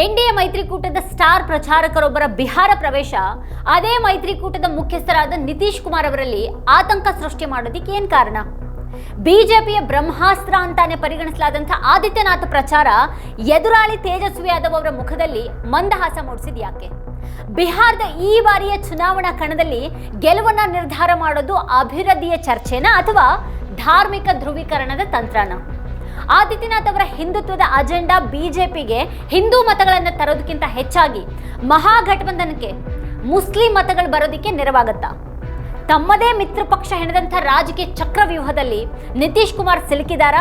NDA ಮೈತ್ರಿಕೂಟದ star ಪ್ರಚಾರಕರೊಬ್ಬರ ಬಿಹಾರ ಪ್ರವೇಶ, ಅದೇ ಮೈತ್ರಿಕೂಟದ ಮುಖ್ಯಸ್ಥರಾದ ನಿತೀಶ್ ಕುಮಾರ್ ಅವರಲ್ಲಿ ಆತಂಕ ಸೃಷ್ಟಿ ಮಾಡೋದಕ್ಕೆ ಏನ್ ಕಾರಣ? ಬಿಜೆಪಿಯ ಬ್ರಹ್ಮಾಸ್ತ್ರ ಅಂತಾನೆ ಪರಿಗಣಿಸಲಾದಂಥ ಆದಿತ್ಯನಾಥ್ ಪ್ರಚಾರ ಎದುರಾಳಿ ತೇಜಸ್ವಿ ಯಾದವ್ ಅವರ ಮುಖದಲ್ಲಿ ಮಂದಹಾಸ ಮೂಡಿಸಿದ ಯಾಕೆ? ಬಿಹಾರದ ಈ ಬಾರಿಯ ಚುನಾವಣಾ ಕಣದಲ್ಲಿ ಗೆಲುವನ್ನ ನಿರ್ಧಾರ ಮಾಡೋದು ಅಭಿವೃದ್ಧಿಯ ಚರ್ಚೆನಾ ಅಥವಾ ಧಾರ್ಮಿಕ ಧ್ರುವೀಕರಣದ ತಂತ್ರನ? ಆದಿತ್ಯನಾಥ್ ಅವರ ಹಿಂದುತ್ವದ ಅಜೆಂಡಾ ಬಿಜೆಪಿಗೆ ಹಿಂದೂ ಮತಗಳನ್ನು ತರೋದಕ್ಕಿಂತ ಹೆಚ್ಚಾಗಿ ಮಹಾಗಠಬಂಧನಕ್ಕೆ ಮುಸ್ಲಿಂ ಮತಗಳು ಬರೋದಕ್ಕೆ ನೆರವಾಗತ್ತಾ? ತಮ್ಮದೇ ಮಿತ್ರ ಪಕ್ಷ ಹೆಣದಂಥ ರಾಜಕೀಯ ಚಕ್ರವ್ಯೂಹದಲ್ಲಿ ನಿತೀಶ್ ಕುಮಾರ್ ಸಿಲುಕಿದಾರ?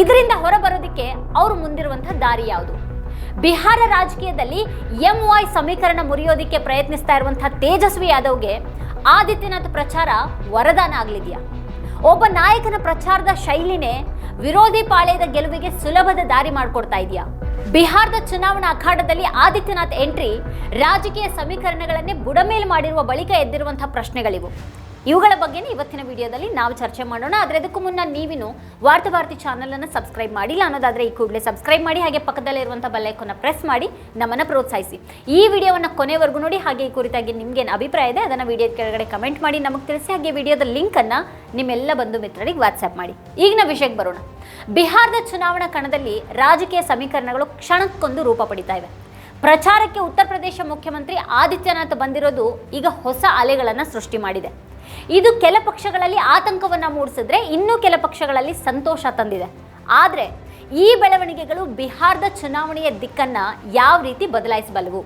ಇದರಿಂದ ಹೊರಬರೋದಕ್ಕೆ ಅವರು ಮುಂದಿರುವಂತಹ ದಾರಿ ಯಾವುದು? ಬಿಹಾರ ರಾಜಕೀಯದಲ್ಲಿ ಎಂ ವೈ ಸಮೀಕರಣ ಮುರಿಯೋದಕ್ಕೆ ಪ್ರಯತ್ನಿಸ್ತಾ ಇರುವಂತಹ ತೇಜಸ್ವಿ ಯಾದವ್ಗೆ ಆದಿತ್ಯನಾಥ್ ಪ್ರಚಾರ ವರದಾನ ಆಗಲಿದೆಯಾ? ಒಬ್ಬ ನಾಯಕನ ಪ್ರಚಾರದ ಶೈಲಿನೇ ವಿರೋಧಿ ಪಾಳ್ಯದ ಗೆಲುವಿಗೆ ಸುಲಭದ ದಾರಿ ಮಾಡಿಕೊಡ್ತಾ ಇದೆಯಾ? ಬಿಹಾರದ ಚುನಾವಣಾ ಅಖಾಡದಲ್ಲಿ ಆದಿತ್ಯನಾಥ್ ಎಂಟ್ರಿ, ರಾಜಕೀಯ ಸಮೀಕರಣಗಳನ್ನೇ ಬುಡಮೇಲು ಮಾಡಿರುವ ಬಳಿಕ ಎದ್ದಿರುವಂತಹ ಪ್ರಶ್ನೆಗಳಿವು. ಇವುಗಳ ಬಗ್ಗೆನೇ ಇವತ್ತಿನ ವಿಡಿಯೋದಲ್ಲಿ ನಾವು ಚರ್ಚೆ ಮಾಡೋಣ. ಆದರೆ ಅದಕ್ಕೂ ಮುನ್ನ ನೀವಿನ್ನು ವಾರ್ತಾ ಭಾರತಿ ಚಾನೆಲ್ ಅನ್ನು ಸಬ್ಸ್ಕ್ರೈಬ್ ಮಾಡಿಲ್ಲ ಅನ್ನೋದಾದ್ರೆ ಈ ಕೂಡಲೇ ಸಬ್ಸ್ಕ್ರೈಬ್ ಮಾಡಿ, ಹಾಗೆ ಪಕ್ಕದಲ್ಲೇ ಇರುವಂತಹ ಬೆಲ್ಲೈಕನ್ನ ಪ್ರೆಸ್ ಮಾಡಿ ನಮ್ಮನ್ನು ಪ್ರೋತ್ಸಾಹಿಸಿ. ಈ ವಿಡಿಯೋವನ್ನು ಕೊನೆವರೆಗೂ ನೋಡಿ, ಹಾಗೆ ಈ ಕುರಿತಾಗಿ ನಿಮ್ಗೇನು ಅಭಿಪ್ರಾಯ ಇದೆ, ಅದನ್ನು ವಿಡಿಯೋ ಕೆಳಗಡೆ ಕಮೆಂಟ್ ಮಾಡಿ, ನಮಗೆ ತಿಳಿಸಿ, ಹಾಗೆ ವಿಡಿಯೋದ ಲಿಂಕನ್ನು ನಿಮ್ಮೆಲ್ಲ ಬಂಧು ಮಿತ್ರರಿಗೆ ವಾಟ್ಸ್ಆ್ಯಪ್ ಮಾಡಿ. ಈಗಿನ ವಿಷಯಕ್ಕೆ ಬರೋಣ. ಬಿಹಾರದ ಚುನಾವಣಾ ಕಣದಲ್ಲಿ ರಾಜಕೀಯ ಸಮೀಕರಣಗಳು ಕ್ಷಣಕ್ಕೊಂದು ರೂಪ ಪಡಿತಾ ಇವೆ. ಪ್ರಚಾರಕ್ಕೆ ಉತ್ತರ ಪ್ರದೇಶ ಮುಖ್ಯಮಂತ್ರಿ ಆದಿತ್ಯನಾಥ್ ಬಂದಿರೋದು ಈಗ ಹೊಸ ಅಲೆಗಳನ್ನು ಸೃಷ್ಟಿ ಮಾಡಿದೆ. ಇದು ಕೆಲ ಪಕ್ಷಗಳಲ್ಲಿ ಆತಂಕವನ್ನು ಮೂಡಿಸಿದ್ರೆ ಇನ್ನೂ ಕೆಲ ಪಕ್ಷಗಳಲ್ಲಿ ಸಂತೋಷ ತಂದಿದೆ. ಆದರೆ ಈ ಬೆಳವಣಿಗೆಗಳು ಬಿಹಾರದ ಚುನಾವಣೆಯ ದಿಕ್ಕನ್ನು ಯಾವ ರೀತಿ ಬದಲಾಯಿಸಬಲ್ಲವು?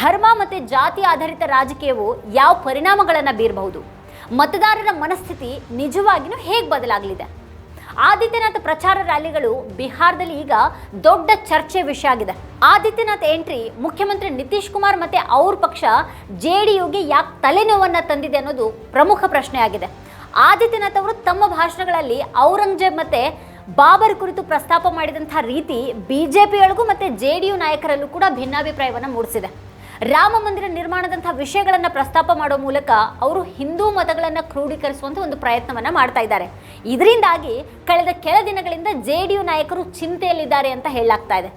ಧರ್ಮ ಮತ್ತು ಜಾತಿ ಆಧಾರಿತ ರಾಜಕೀಯವು ಯಾವ ಪರಿಣಾಮಗಳನ್ನು ಬೀರಬಹುದು? ಮತದಾರರ ಮನಸ್ಥಿತಿ ನಿಜವಾಗಿಯೂ ಹೇಗೆ ಬದಲಾಗಲಿದೆ? ಆದಿತ್ಯನಾಥ್ ಪ್ರಚಾರ ರ್ಯಾಲಿಗಳು ಬಿಹಾರದಲ್ಲಿ ಈಗ ದೊಡ್ಡ ಚರ್ಚೆ ವಿಷಯ ಆಗಿದೆ. ಆದಿತ್ಯನಾಥ್ ಎಂಟ್ರಿ ಮುಖ್ಯಮಂತ್ರಿ ನಿತೀಶ್ ಕುಮಾರ್ ಮತ್ತೆ ಅವ್ರ ಪಕ್ಷ ಜೆ ಡಿ ಯುಗೆ ಯಾಕೆ ತಲೆನೋವನ್ನ ತಂದಿದೆ ಅನ್ನೋದು ಪ್ರಮುಖ ಪ್ರಶ್ನೆಯಾಗಿದೆ ಆದಿತ್ಯನಾಥ್ ಅವರು ತಮ್ಮ ಭಾಷಣಗಳಲ್ಲಿ ಔರಂಗಜೇಬ್ ಮತ್ತೆ ಬಾಬರ್ ಕುರಿತು ಪ್ರಸ್ತಾಪ ಮಾಡಿದಂಥ ರೀತಿ ಬಿಜೆಪಿಯೊಳಗೂ ಮತ್ತೆ ಜೆ ಡಿ ಯು ನಾಯಕರಲ್ಲೂ ಕೂಡ ಭಿನ್ನಾಭಿಪ್ರಾಯವನ್ನು ಮೂಡಿಸಿದೆ. ರಾಮ ಮಂದಿರ ನಿರ್ಮಾಣದಂತಹ ವಿಷಯಗಳನ್ನು ಪ್ರಸ್ತಾಪ ಮಾಡೋ ಮೂಲಕ ಅವರು ಹಿಂದೂ ಮತಗಳನ್ನು ಕ್ರೋಢೀಕರಿಸುವಂಥ ಒಂದು ಪ್ರಯತ್ನವನ್ನ ಮಾಡ್ತಾ ಇದ್ದಾರೆ ಇದರಿಂದಾಗಿ ಕಳೆದ ಕೆಲ ದಿನಗಳಿಂದ ಜೆ ಡಿ ಯು ನಾಯಕರು ಚಿಂತೆಯಲ್ಲಿದ್ದಾರೆ ಅಂತ ಹೇಳಲಾಗ್ತಾ ಇದೆ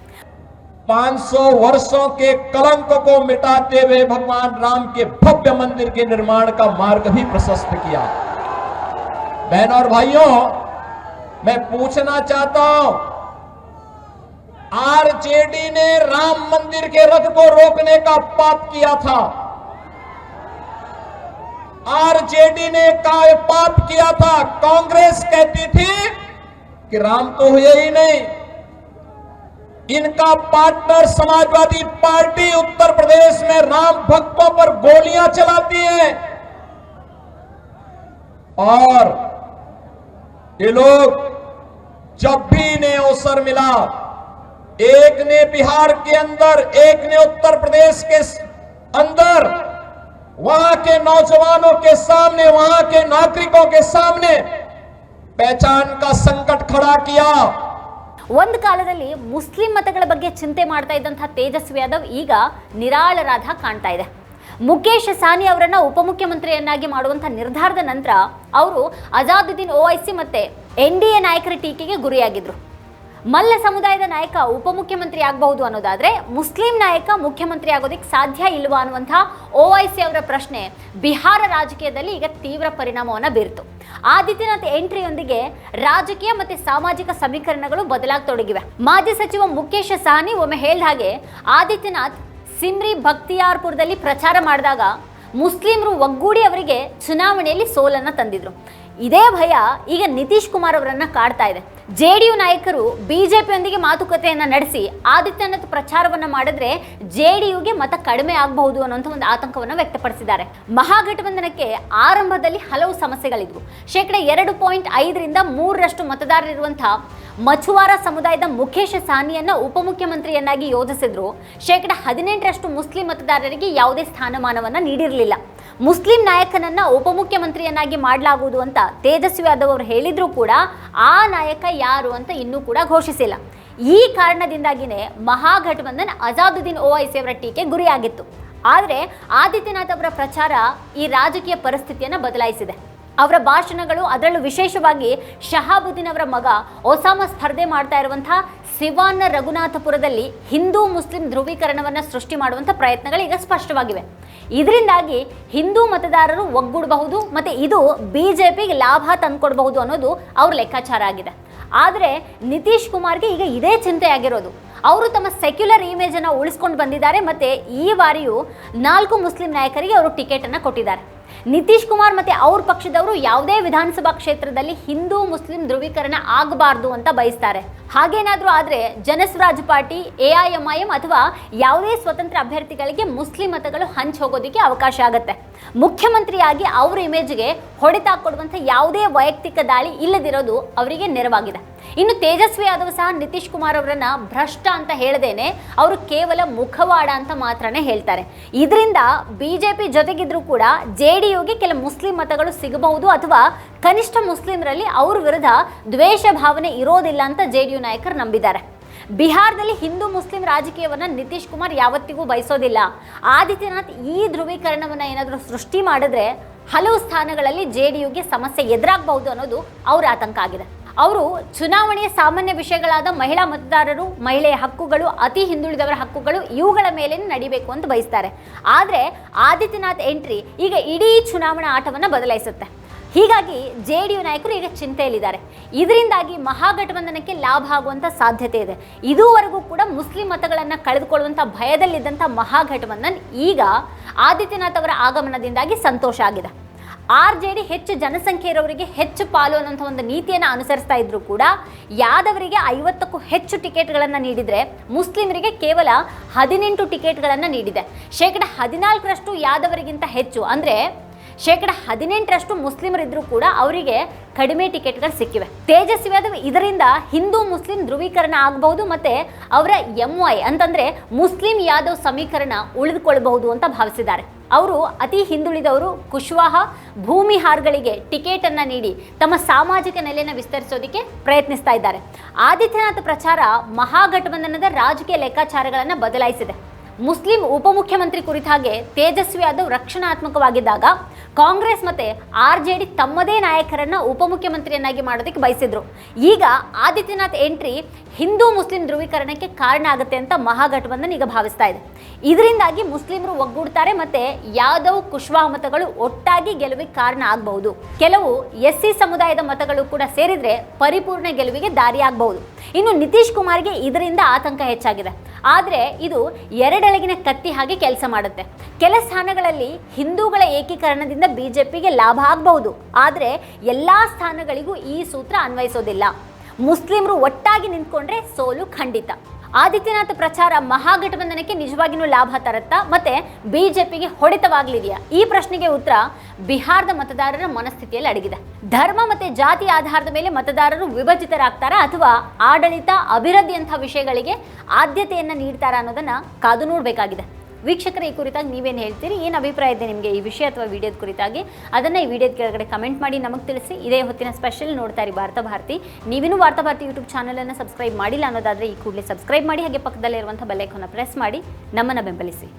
500 वर्षों के कलंक को मिटाते हुए भगवान राम के भव्य मंदिर के निर्माण का मार्ग भी प्रशस्त किया बहन और भाइयों मैं पूछना चाहता हूं आरजेडी ने राम मंदिर के रथ को रोकने का पाप किया था। आरजेडी ने का पाप किया था? कांग्रेस कहती थी कि राम तो हुए ही नहीं। इनका पार्टनर समाजवादी पार्टी उत्तर प्रदेश में राम भक्तों पर गोलियाँ चलाती है। और ये लोग जब भी इन्हें अवसर मिला एक ने बिहार के अंदर एक ने उत्तर प्रदेश के अंदर वहां के नौजवानों के सामने वहां के नागरिकों के सामने पहचान का संकट खड़ा किया ಒಂದು ಕಾಲದಲ್ಲಿ ಮುಸ್ಲಿಂ ಮತಗಳ ಬಗ್ಗೆ ಚಿಂತೆ ಮಾಡ್ತಾ ಇದ್ದಂತಹ ತೇಜಸ್ವಿ ಯಾದವ್ ಈಗ ನಿರಾಳರಾದ ಕಾಣ್ತಾ ಇದೆ ಮುಖೇಶ್ ಸಾನಿ ಅವರನ್ನ ಉಪಮುಖ್ಯಮಂತ್ರಿಯನ್ನಾಗಿ ಮಾಡುವಂಥ ನಿರ್ಧಾರದ ನಂತರ ಅವರು ಅಜಾದುದ್ದೀನ್ ಓವೈಸಿ ಮತ್ತೆ ಎನ್ ಡಿ ಎ ನಾಯಕರ ಟೀಕೆಗೆ ಗುರಿಯಾಗಿದ್ರು ಮಲ್ಲ ಸಮುದಾಯದ ನಾಯಕ ಉಪಮುಖ್ಯಮಂತ್ರಿ ಆಗಬಹುದು ಅನ್ನೋದಾದ್ರೆ ಮುಸ್ಲಿಂ ನಾಯಕ ಮುಖ್ಯಮಂತ್ರಿ ಆಗೋದಕ್ಕೆ ಸಾಧ್ಯ ಇಲ್ವಾ ಅನ್ನುವಂತಹ ಓವೈಸಿ ಅವರ ಪ್ರಶ್ನೆ ಬಿಹಾರ ರಾಜಕೀಯದಲ್ಲಿ ಈಗ ತೀವ್ರ ಪರಿಣಾಮವನ್ನು ಬೀರಿತು. ಆದಿತ್ಯನಾಥ್ ಎಂಟ್ರಿಯೊಂದಿಗೆ ರಾಜಕೀಯ ಮತ್ತೆ ಸಾಮಾಜಿಕ ಸಮೀಕರಣಗಳು ಬದಲಾಗತೊಡಗಿವೆ ಮಾಜಿ ಸಚಿವ ಮುಖೇಶ್ ಸಹಾನಿ ಒಮ್ಮೆ ಹೇಳಿದ ಹಾಗೆ ಆದಿತ್ಯನಾಥ್ ಸಿಮ್ರಿ ಭಕ್ತಿಯಾರ್ಪುರದಲ್ಲಿ ಪ್ರಚಾರ ಮಾಡಿದಾಗ ಮುಸ್ಲಿಮರು ಒಗ್ಗೂಡಿ ಅವರಿಗೆ ಚುನಾವಣೆಯಲ್ಲಿ ಸೋಲನ್ನ ತಂದಿದ್ರು. ಇದೇ ಭಯ ಈಗ ನಿತೀಶ್ ಕುಮಾರ್ ಅವರನ್ನು ಕಾಡ್ತಾ ಇದೆ. ಜೆ ಡಿ ಯು ನಾಯಕರು ಬಿಜೆಪಿಯೊಂದಿಗೆ ಮಾತುಕತೆಯನ್ನು ನಡೆಸಿ ಆದಿತ್ಯನಾಥ್ ಪ್ರಚಾರವನ್ನು ಮಾಡಿದ್ರೆ ಜೆ ಡಿ ಯುಗೆ ಮತ ಕಡಿಮೆ ಆಗಬಹುದು ಅನ್ನೋಂಥ ಒಂದು ಆತಂಕವನ್ನು ವ್ಯಕ್ತಪಡಿಸಿದ್ದಾರೆ. ಮಹಾಗಠಬಂಧನಕ್ಕೆ ಆರಂಭದಲ್ಲಿ ಹಲವು ಸಮಸ್ಯೆಗಳಿದ್ವು. ಶೇಕಡ ಎರಡು ಪಾಯಿಂಟ್ ಐದರಿಂದ ಮೂರರಷ್ಟು ಮತದಾರರಿರುವಂತಹ ಮಛುವಾರ ಸಮುದಾಯದ ಮುಖೇಶ್ ಸಾನಿಯನ್ನ ಉಪಮುಖ್ಯಮಂತ್ರಿಯನ್ನಾಗಿ ಯೋಜಿಸಿದ್ರು. ಶೇಕಡ ಹದಿನೆಂಟರಷ್ಟು ಮುಸ್ಲಿಂ ಮತದಾರರಿಗೆ ಯಾವುದೇ ಸ್ಥಾನಮಾನವನ್ನು ನೀಡಿರಲಿಲ್ಲ. ಮುಸ್ಲಿಂ ನಾಯಕನನ್ನ ಉಪಮುಖ್ಯಮಂತ್ರಿಯನ್ನಾಗಿ ಮಾಡಲಾಗುವುದು ಅಂತ ತೇಜಸ್ವಿ ಯಾದವ್ ಅವರು ಹೇಳಿದ್ರು ಕೂಡ ಆ ನಾಯಕ ಯಾರು ಅಂತ ಇನ್ನೂ ಕೂಡ ಘೋಷಿಸಿಲ್ಲ. ಈ ಕಾರಣದಿಂದಾಗಿನೇ ಮಹಾಗಠಬಂಧನ್ ಅಜಾದುದ್ದೀನ್ ಓವೈಸಿ ಅವರ ಟೀಕೆ ಗುರಿಯಾಗಿತ್ತು. ಆದರೆ ಆದಿತ್ಯನಾಥ್ ಅವರ ಪ್ರಚಾರ ಈ ರಾಜಕೀಯ ಪರಿಸ್ಥಿತಿಯನ್ನು ಬದಲಾಯಿಸಿದೆ. ಅವರ ಭಾಷಣಗಳು ಅದರಲ್ಲೂ ವಿಶೇಷವಾಗಿ ಶಹಾಬುದ್ದೀನ್ ಅವರ ಮಗ ಒಸಾಮ ಸ್ಪರ್ಧೆ ಮಾಡ್ತಾ ಇರುವಂತಹ ಸಿವಾನ್ನ ರಘುನಾಥಪುರದಲ್ಲಿ ಹಿಂದೂ ಮುಸ್ಲಿಂ ಧ್ರುವೀಕರಣವನ್ನು ಸೃಷ್ಟಿ ಮಾಡುವಂಥ ಪ್ರಯತ್ನಗಳು ಈಗ ಸ್ಪಷ್ಟವಾಗಿವೆ. ಇದರಿಂದಾಗಿ ಹಿಂದೂ ಮತದಾರರು ಒಗ್ಗೂಡಬಹುದು ಮತ್ತು ಇದು ಬಿ ಜೆ ಪಿಗೆ ಲಾಭ ತಂದುಕೊಡ್ಬಹುದು ಅನ್ನೋದು ಅವ್ರ ಲೆಕ್ಕಾಚಾರ ಆಗಿದೆ. ಆದರೆ ನಿತೀಶ್ ಕುಮಾರ್ಗೆ ಈಗ ಇದೇ ಚಿಂತೆ ಆಗಿರೋದು. ಅವರು ತಮ್ಮ ಸೆಕ್ಯುಲರ್ ಇಮೇಜನ್ನು ಉಳಿಸ್ಕೊಂಡು ಬಂದಿದ್ದಾರೆ ಮತ್ತು ಈ ಬಾರಿಯೂ ನಾಲ್ಕು ಮುಸ್ಲಿಂ ನಾಯಕರಿಗೆ ಅವರು ಟಿಕೆಟನ್ನು ಕೊಟ್ಟಿದ್ದಾರೆ. ನಿತೀಶ್ ಕುಮಾರ್ ಮತ್ತೆ ಅವ್ರ ಪಕ್ಷದವರು ಯಾವುದೇ ವಿಧಾನಸಭಾ ಕ್ಷೇತ್ರದಲ್ಲಿ ಹಿಂದೂ ಮುಸ್ಲಿಂ ಧ್ರುವೀಕರಣ ಆಗಬಾರ್ದು ಅಂತ ಬಯಸ್ತಾರೆ. ಹಾಗೇನಾದ್ರೂ ಆದ್ರೆ ಜನಸ್ವರಾಜ್ ಪಾರ್ಟಿ ಎಐಎಂಐಎಂ ಅಥವಾ ಯಾವುದೇ ಸ್ವತಂತ್ರ ಅಭ್ಯರ್ಥಿಗಳಿಗೆ ಮುಸ್ಲಿಂ ಮತಗಳು ಹಂಚ್ ಹೋಗೋದಿಕ್ಕೆ ಅವಕಾಶ ಆಗುತ್ತೆ. ಮುಖ್ಯಮಂತ್ರಿಯಾಗಿ ಅವರ ಇಮೇಜ್ಗೆ ಹೊಡೆತ ಕೊಡುವಂಥ ಯಾವುದೇ ವೈಯಕ್ತಿಕ ದಾಳಿ ಇಲ್ಲದಿರೋದು ಅವರಿಗೆ ನೆರವಾಗಿದೆ. ಇನ್ನು ತೇಜಸ್ವಿ ಯಾದವ್ ಸಹ ನಿತೀಶ್ ಕುಮಾರ್ ಅವರನ್ನ ಭ್ರಷ್ಟ ಅಂತ ಹೇಳದೇನೆ ಅವರು ಕೇವಲ ಮುಖವಾಡ ಅಂತ ಮಾತ್ರನೇ ಹೇಳ್ತಾರೆ. ಇದರಿಂದ ಬಿಜೆಪಿ ಜೊತೆಗಿದ್ರು ಕೂಡ ಜೆ ಡಿ ಯುಗೆ ಕೆಲ ಮುಸ್ಲಿಂ ಮತಗಳು ಸಿಗಬಹುದು ಅಥವಾ ಕನಿಷ್ಠ ಮುಸ್ಲಿಮರಲ್ಲಿ ಅವ್ರ ವಿರುದ್ಧ ದ್ವೇಷ ಭಾವನೆ ಇರೋದಿಲ್ಲ ಅಂತ ಜೆ ಡಿ ಯು ನಾಯಕರು ನಂಬಿದ್ದಾರೆ. ಬಿಹಾರದಲ್ಲಿ ಹಿಂದೂ ಮುಸ್ಲಿಂ ರಾಜಕೀಯವನ್ನ ನಿತೀಶ್ ಕುಮಾರ್ ಯಾವತ್ತಿಗೂ ಬಯಸೋದಿಲ್ಲ. ಆದಿತ್ಯನಾಥ್ ಈ ಧ್ರುವೀಕರಣವನ್ನ ಏನಾದರೂ ಸೃಷ್ಟಿ ಮಾಡಿದ್ರೆ ಹಲವು ಸ್ಥಾನಗಳಲ್ಲಿ ಜೆ ಡಿ ಯುಗೆ ಸಮಸ್ಯೆ ಎದುರಾಗಬಹುದು ಅನ್ನೋದು ಅವರ ಆತಂಕ ಆಗಿದೆ. ಅವರು ಚುನಾವಣೆಯ ಸಾಮಾನ್ಯ ವಿಷಯಗಳಾದ ಮಹಿಳಾ ಮತದಾರರು, ಮಹಿಳೆಯ ಹಕ್ಕುಗಳು, ಅತಿ ಹಿಂದುಳಿದವರ ಹಕ್ಕುಗಳು ಇವುಗಳ ಮೇಲೆ ನಡಿಬೇಕು ಅಂತ ಬಯಸ್ತಾರೆ. ಆದರೆ ಆದಿತ್ಯನಾಥ್ ಎಂಟ್ರಿ ಈಗ ಇಡೀ ಚುನಾವಣಾ ಆಟವನ್ನು ಬದಲಾಯಿಸುತ್ತೆ. ಹೀಗಾಗಿ ಜೆ ಡಿ ಯು ನಾಯಕರು ಈಗ ಚಿಂತೆಯಲ್ಲಿದ್ದಾರೆ. ಇದರಿಂದಾಗಿ ಮಹಾಗಠಬಂಧನಕ್ಕೆ ಲಾಭ ಆಗುವಂಥ ಸಾಧ್ಯತೆ ಇದೆ. ಇದುವರೆಗೂ ಕೂಡ ಮುಸ್ಲಿಂ ಮತಗಳನ್ನು ಕಳೆದುಕೊಳ್ಳುವಂಥ ಭಯದಲ್ಲಿದ್ದಂಥ ಮಹಾಗಠಬಂಧನ್ ಈಗ ಆದಿತ್ಯನಾಥ್ ಅವರ ಆಗಮನದಿಂದಾಗಿ ಸಂತೋಷ ಆಗಿದೆ. ಆರ್ ಜೆ ಡಿ ಹೆಚ್ಚು ಜನಸಂಖ್ಯೆ ಇರೋರಿಗೆ ಹೆಚ್ಚು ಪಾಲು ಅನ್ನೋಂಥ ಒಂದು ನೀತಿಯನ್ನು ಅನುಸರಿಸ್ತಾ ಇದ್ರು ಕೂಡ ಯಾದವರಿಗೆ ಐವತ್ತಕ್ಕೂ ಹೆಚ್ಚು ಟಿಕೆಟ್ಗಳನ್ನು ನೀಡಿದರೆ ಮುಸ್ಲಿಮರಿಗೆ ಕೇವಲ ಹದಿನೆಂಟು ಟಿಕೆಟ್ಗಳನ್ನು ನೀಡಿದೆ. ಶೇಕಡ ಹದಿನಾಲ್ಕರಷ್ಟು ಯಾದವರಿಗಿಂತ ಹೆಚ್ಚು. ಅಂದರೆ ಶೇಕಡ ಹದಿನೆಂಟರಷ್ಟು ಮುಸ್ಲಿಮರಿದ್ರು ಕೂಡ ಅವರಿಗೆ ಕಡಿಮೆ ಟಿಕೆಟ್ಗಳು ಸಿಕ್ಕಿವೆ. ತೇಜಸ್ವಿ ಯಾದವ್ ಇದರಿಂದ ಹಿಂದೂ ಮುಸ್ಲಿಂ ಧ್ರುವೀಕರಣ ಆಗಬಹುದು ಮತ್ತೆ ಅವರ ಎಂ ವೈ ಅಂತಂದ್ರೆ ಮುಸ್ಲಿಂ ಯಾದವ್ ಸಮೀಕರಣ ಉಳಿದುಕೊಳ್ಳಬಹುದು ಅಂತ ಭಾವಿಸಿದ್ದಾರೆ. ಅವರು ಅತಿ ಹಿಂದುಳಿದವರು ಕುಶ್ವಾಹ ಭೂಮಿಹಾರ್ಗಳಿಗೆ ಟಿಕೆಟ್ ಅನ್ನ ನೀಡಿ ತಮ್ಮ ಸಾಮಾಜಿಕ ನೆಲೆಯನ್ನು ವಿಸ್ತರಿಸೋದಕ್ಕೆ ಪ್ರಯತ್ನಿಸ್ತಾ ಇದ್ದಾರೆ. ಆದಿತ್ಯನಾಥ್ ಪ್ರಚಾರ ಮಹಾಗಠಬಂಧನದ ರಾಜಕೀಯ ಲೆಕ್ಕಾಚಾರಗಳನ್ನು ಬದಲಾಯಿಸಿದೆ. ಮುಸ್ಲಿಂ ಉಪಮುಖ್ಯಮಂತ್ರಿ ಕುರಿತ ಹಾಗೆ ತೇಜಸ್ವಿ ಯಾದವ್ ರಕ್ಷಣಾತ್ಮಕವಾಗಿದ್ದಾಗ ಕಾಂಗ್ರೆಸ್ ಮತ್ತೆ ಆರ್ ಜೆ ಡಿ ತಮ್ಮದೇ ನಾಯಕರನ್ನ ಉಪಮುಖ್ಯಮಂತ್ರಿಯನ್ನಾಗಿ ಮಾಡೋದಕ್ಕೆ ಬಯಸಿದ್ರು. ಈಗ ಆದಿತ್ಯನಾಥ್ ಎಂಟ್ರಿ ಹಿಂದೂ ಮುಸ್ಲಿಂ ಧ್ರುವೀಕರಣಕ್ಕೆ ಕಾರಣ ಆಗುತ್ತೆ ಅಂತ ಮಹಾಗಠಬಂಧನ್ ಈಗ ಭಾವಿಸ್ತಾ ಇದೆ. ಇದರಿಂದಾಗಿ ಮುಸ್ಲಿಮರು ಒಗ್ಗೂಡ್ತಾರೆ ಮತ್ತೆ ಯಾದವ್ ಕುಶ್ವಾಹ ಮತಗಳು ಒಟ್ಟಾಗಿ ಗೆಲುವಿಗೆ ಕಾರಣ ಆಗಬಹುದು. ಕೆಲವು ಎಸ್ ಸಿ ಸಮುದಾಯದ ಮತಗಳು ಕೂಡ ಸೇರಿದ್ರೆ ಪರಿಪೂರ್ಣ ಗೆಲುವಿಗೆ ದಾರಿಯಾಗಬಹುದು. ಇನ್ನು ನಿತೀಶ್ ಕುಮಾರ್ಗೆ ಇದರಿಂದ ಆತಂಕ ಹೆಚ್ಚಾಗಿದೆ. ಆದರೆ ಇದು ಎರಡೆಳಗಿನ ಕತ್ತಿ ಹಾಗೆ ಕೆಲಸ ಮಾಡುತ್ತೆ. ಕೆಲ ಸ್ಥಾನಗಳಲ್ಲಿ ಹಿಂದೂಗಳ ಏಕೀಕರಣದಿಂದ ಬಿಜೆಪಿಗೆ ಲಾಭ ಆಗಬಹುದು. ಆದರೆ ಎಲ್ಲ ಸ್ಥಾನಗಳಿಗೂ ಈ ಸೂತ್ರ ಅನ್ವಯಿಸೋದಿಲ್ಲ. ಮುಸ್ಲಿಮರು ಒಟ್ಟಾಗಿ ನಿಂತ್ಕೊಂಡ್ರೆ ಸೋಲು ಖಂಡಿತ. ಆದಿತ್ಯನಾಥ್ ಪ್ರಚಾರ ಮಹಾಗಠಬಂಧನಕ್ಕೆ ನಿಜವಾಗಿಯೂ ಲಾಭ ತರುತ್ತಾ ಮತ್ತೆ ಬಿಜೆಪಿಗೆ ಹೊಡೆತವಾಗಲಿದೆಯಾ? ಈ ಪ್ರಶ್ನೆಗೆ ಉತ್ತರ, ಬಿಹಾರದ ಮತದಾರರ ಮನಸ್ಥಿತಿಯಲ್ಲಿ ಅಡಗಿದೆ. ಧರ್ಮ ಮತ್ತೆ ಜಾತಿ ಆಧಾರದ ಮೇಲೆ ಮತದಾರರು ವಿಭಜಿತರಾಗ್ತಾರಾ ಅಥವಾ ಆಡಳಿತ ಅಭಿವೃದ್ಧಿಯಂತಹ ವಿಷಯಗಳಿಗೆ ಆದ್ಯತೆಯನ್ನು ನೀಡ್ತಾರಾ ಅನ್ನೋದನ್ನ ಕಾದು ನೋಡಬೇಕಾಗಿದೆ. ವೀಕ್ಷಕರ ಈ ಕುರಿತಾಗಿ ನೀವೇನು ಹೇಳ್ತೀರಿ? ಏನು ಅಭಿಪ್ರಾಯ ಇದೆ ನಿಮಗೆ ಈ ವಿಷಯ ಅಥವಾ ವಿಡಿಯೋದ ಕುರಿತಾಗಿ? ಅದನ್ನು ಈ ವಿಡಿಯೋದ ಕೆಳಗಡೆ ಕಮೆಂಟ್ ಮಾಡಿ ನಮಗೆ ತಿಳಿಸಿ. ಇದೇ ಹೊತ್ತಿನ ಸ್ಪೆಷಲ್ ನೋಡ್ತಾ ಇರಿ ವಾರ್ತಾ ಭಾರತಿ. ನೀವಿನ್ನೂ ವಾರ್ತಾ ಭಾರತಿ ಯೂಟ್ಯೂಬ್ ಚಾನಲನ್ನು ಸಬ್ಸ್ಕ್ರೈಬ್ ಮಾಡಿಲ್ಲ ಅನ್ನೋದಾದರೆ ಈ ಕೂಡಲೇ ಸಬ್ಸ್ಕ್ರೈಬ್ ಮಾಡಿ, ಹಾಗೆ ಪಕ್ಕದಲ್ಲಿರುವಂಥ ಬೆಲ್ಲೈಕನ್ನ ಪ್ರೆಸ್ ಮಾಡಿ, ನಮ್ಮನ್ನು ಬೆಂಬಲಿಸಿ.